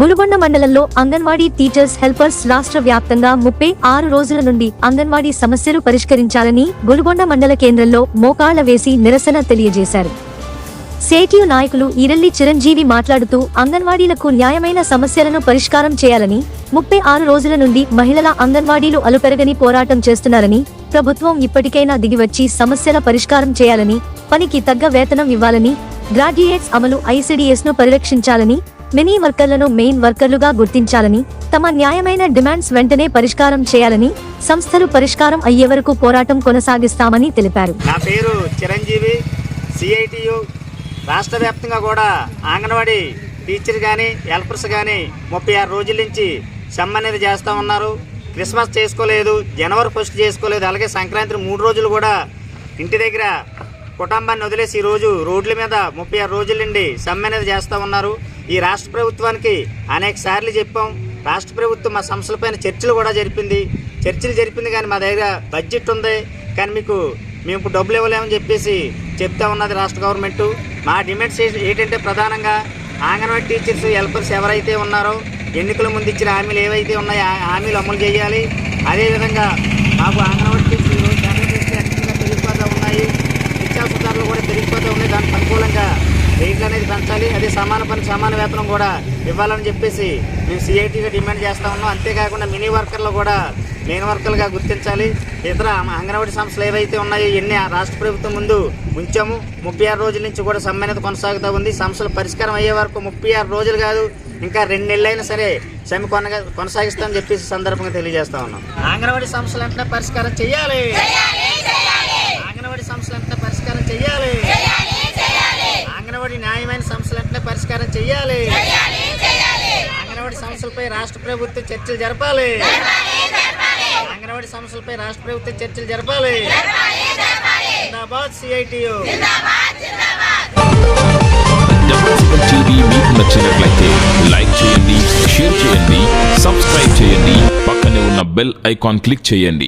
గులుగొండ మండలంలో anganwadi teachers helpers రాష్ట్ర వ్యాప్తంగా ముప్పై ఆరు రోజుల నుండి అంగన్వాడీ సమస్యలు పరిష్కరించాలని గులుగొండ మండల కేంద్రంలో మోకాళ్ళ వేసి నిరసన తెలియజేశారు. సేటియు నాయకులు ఈరల్లి చిరంజీవి మాట్లాడుతూ అంగన్వాడీలకు న్యాయమైన సమస్యలను పరిష్కారం చేయాలని ముప్పై ఆరు రోజుల నుండి మహిళల అంగన్వాడీలు అలుపెరగని పోరాటం చేస్తున్నారని ప్రభుత్వం ఇప్పటికైనా దిగివచ్చి సమస్యల పరిష్కారం చేయాలని పనికి తగ్గ వేతనం ఇవ్వాలని గ్రాడ్యుయేట్స్ అమలు ఐసిడిఎస్ను పరిరక్షించాలని మినీ వర్కర్లను మెయిన్ వర్కర్లుగా గుర్తించాలని తమ న్యాయమైన డిమాండ్స్ వెంటనే పరిష్కారం చేయాలని సంస్థలు పరిష్కారం అయ్యే వరకు పోరాటం కొనసాగిస్తామని తెలిపారు. నా పేరు చిరంజీవి సిఐటియు రాష్ట్ర వ్యాప్తంగా కూడా అంగన్వాడీ టీచర్ కానీ హెల్పర్స్ కానీ ముప్పై ఆరు రోజుల నుంచి సమ్మె అనేది చేస్తూ ఉన్నారు. క్రిస్మస్ చేసుకోలేదు జనవరి ఫస్ట్ చేసుకోలేదు అలాగే సంక్రాంతి మూడు రోజులు కూడా ఇంటి దగ్గర కుటుంబాన్ని వదిలేసి ఈరోజు రోడ్ల మీద ముప్పై ఆరు రోజుల నుండి సమ్మె అనేది చేస్తూ ఉన్నారు. ఈ రాష్ట్ర ప్రభుత్వానికి అనేక సార్లు చెప్పాం. రాష్ట్ర ప్రభుత్వం మా సంస్థలపైన చర్చలు కూడా జరిపింది. చర్చలు జరిపింది కానీ మా దగ్గర బడ్జెట్ ఉంది. కానీ మీకు మేము ఇప్పుడు డబ్బులు ఇవ్వలేమని చెప్పేసి చెప్తా ఉన్నది రాష్ట్ర గవర్నమెంట్. మా డిమాండ్స్ ఏంటంటే ప్రధానంగా అంగన్వాడీ టీచర్స్ హెల్పర్స్ ఎవరైతే ఉన్నారో ఎన్నికల ముందు ఇచ్చిన హామీలు ఏవైతే ఉన్నాయో ఆ హామీలు అమలు చేయాలి. అదేవిధంగా మాకు అంగన్వాడీ సమాన పని సమాన వేతనం కూడా ఇవ్వాలని చెప్పేసి మేము సిఐటిగా డిమాండ్ చేస్తా ఉన్నాం. అంతేకాకుండా మినీ వర్కర్లు కూడా మెయిన్ వర్కర్లుగా గుర్తించాలి. ఇతర అంగన్వాడీ సంస్థలు ఏవైతే ఉన్నాయో ఇన్ని ఆ రాష్ట్ర ప్రభుత్వం ముందు ఉంచాము. ముప్పై ఆరు రోజుల నుంచి కూడా సమ్మె అనేది కొనసాగుతూ ఉంది. సమస్యల పరిష్కారం అయ్యే వరకు ముప్పై ఆరు రోజులు కాదు ఇంకా రెండు నెలలైనా సరే సమ్మె కొనగా కొనసాగిస్తామని చెప్పేసి సందర్భంగా తెలియజేస్తా ఉన్నాం. అంగన్వాడీ సమస్యలు వెంటనే పరిష్కారం చేయాలి. అంగన్వాడీ సమస్యలు వెంటనే అంగన్వాడీ న్యాయమైన సమస్యలు వెంటనే పరిష్కారం చేయాలి అంగన్వాడీ సమస్యలపై రాష్ట్ర ప్రభుత్వం చర్చలు జరపాలి. అంగన్వాడీ సమస్యలపై రాష్ట్ర ప్రభుత్వం చర్చలు జరపాలి. జిందాబాద్ సిఐటియు. మీకు నచ్చినట్లయితే లైక్ చేయండి షేర్ చేయండి సబ్స్క్రైబ్ చేయండి. పక్కనే ఉన్న బెల్ ఐకాన్ క్లిక్ చేయండి.